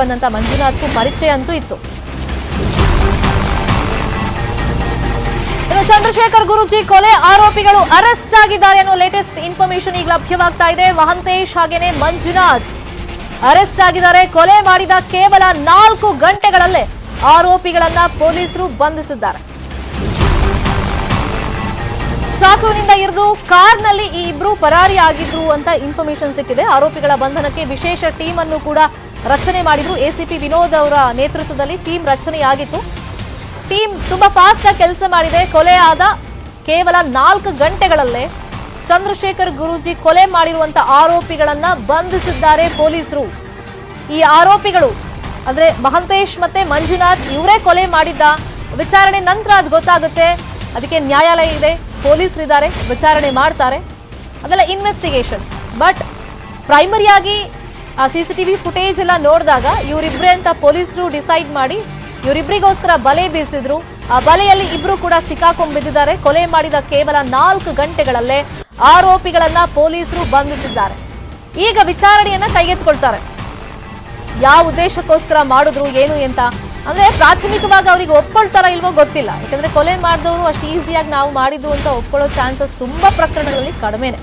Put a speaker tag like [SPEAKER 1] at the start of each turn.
[SPEAKER 1] ಬಂದಂತ ಮಂಜುನಾಥ್ಗೂ ಪರಿಚಯ ಅಂತೂ ಇತ್ತು. ಚಂದ್ರಶೇಖರ್ ಗುರುಜಿ ಕೊಲೆ, ಆರೋಪಿಗಳು ಅರೆಸ್ಟ್ ಆಗಿದ್ದಾರೆ ಅನ್ನೋ ಲೇಟೆಸ್ಟ್ ಇನ್ಫಾರ್ಮೇಶನ್ ಈಗ ಲಭ್ಯವಾಗ್ತಾ ಇದೆ. ಮಹಂತೇಶ್ ಹಾಗೇನೆ ಮಂಜುನಾಥ್ ಅರೆಸ್ಟ್ ಆಗಿದ್ದಾರೆ. ಕೊಲೆ ಮಾಡಿದ ಕೇವಲ ನಾಲ್ಕು ಗಂಟೆಗಳಲ್ಲೇ ಆರೋಪಿಗಳನ್ನ ಪೊಲೀಸರು ಬಂಧಿಸಿದ್ದಾರೆ. ಚಾಕುವಿನಿಂದ ಇರಿದು ಕಾರ್ನಲ್ಲಿ ಈ ಇಬ್ರು ಪರಾರಿ ಆಗಿದ್ರು ಅಂತ ಇನ್ಫಾರ್ಮೇಶನ್ ಸಿಕ್ಕಿದೆ. ಆರೋಪಿಗಳ ಬಂಧನಕ್ಕೆ ವಿಶೇಷ ಟೀಮ್ ಅನ್ನು ಕೂಡ ರಚನೆ ಮಾಡಿದ್ರು. ಎಸಿಪಿ ವಿನೋದ್ ಅವರ ನೇತೃತ್ವದಲ್ಲಿ ಟೀಮ್ ರಚನೆಯಾಗಿತ್ತು ಟೀಮ್ ತುಂಬಾ ಫಾಸ್ಟ್ ಆಗಿ ಕೆಲಸ ಮಾಡಿದೆ. ಕೊಲೆ ಆದ ಕೇವಲ ನಾಲ್ಕು ಗಂಟೆಗಳಲ್ಲೇ ಚಂದ್ರಶೇಖರ್ ಗುರೂಜಿ ಕೊಲೆ ಮಾಡಿರುವಂತ ಆರೋಪಿಗಳನ್ನ ಬಂಧಿಸಿದ್ದಾರೆ ಪೊಲೀಸರು. ಈ ಆರೋಪಿಗಳು ಅಂದ್ರೆ ಮಹಂತೇಶ್ ಮತ್ತೆ ಮಂಜುನಾಥ್ ಇವರೇ ಕೊಲೆ ಮಾಡಿದ್ದ ವಿಚಾರಣೆ ನಂತರ ಅದು ಗೊತ್ತಾಗುತ್ತೆ. ಅದಕ್ಕೆ ನ್ಯಾಯಾಲಯ ಇದೆ. ಪೊಲೀಸರಿದ್ದಾರೆ ವಿಚಾರಣೆ ಮಾಡ್ತಾರೆ. ಅದೆಲ್ಲ ಇನ್ವೆಸ್ಟಿಗೇಷನ್ ಬಟ್ ಪ್ರೈಮರಿಯಾಗಿ ಆ ಸಿ ಸಿ ಟಿವಿ ಫುಟೇಜ್ ಎಲ್ಲ ನೋಡಿದಾಗ ಇವರಿಬ್ಬರೇ ಅಂತ ಪೊಲೀಸರು ಡಿಸೈಡ್ ಮಾಡಿ ಇವರಿಬ್ಬರಿಗೋಸ್ಕರ ಬಲೆ ಬೀಸಿದ್ರು. ಆ ಬಲೆಯಲ್ಲಿ ಇಬ್ರು ಕೂಡ ಸಿಕ್ಕಾಕೊಂಡ್ಬಿದ್ದಿದ್ದಾರೆ. ಕೊಲೆ ಮಾಡಿದ ಕೇವಲ ನಾಲ್ಕು ಗಂಟೆಗಳಲ್ಲೇ ಆರೋಪಿಗಳನ್ನ ಪೊಲೀಸರು ಬಂಧಿಸಿದ್ದಾರೆ. ಈಗ ವಿಚಾರಣೆಯನ್ನ ಕೈಗೆತ್ಕೊಳ್ತಾರೆ ಯಾವ ಉದ್ದೇಶಕ್ಕೋಸ್ಕರ ಮಾಡಿದ್ರು, ಏನು ಅಂತ ಅಂದ್ರೆ ಪ್ರಾಥಮಿಕವಾಗಿ ಅವ್ರಿಗೆ ಒಪ್ಕೊಳ್ತಾರ ಇಲ್ವೋ ಗೊತ್ತಿಲ್ಲ. ಯಾಕಂದ್ರೆ ಕೊಲೆ ಮಾಡಿದವರು ಅಷ್ಟು ಈಸಿಯಾಗಿ ನಾವು ಮಾಡಿದ್ದು ಅಂತ ಒಪ್ಕೊಳ್ಳೋ ಚಾನ್ಸಸ್ ತುಂಬಾ ಪ್ರಕರಣಗಳಲ್ಲಿ ಕಡಿಮೆನೆ.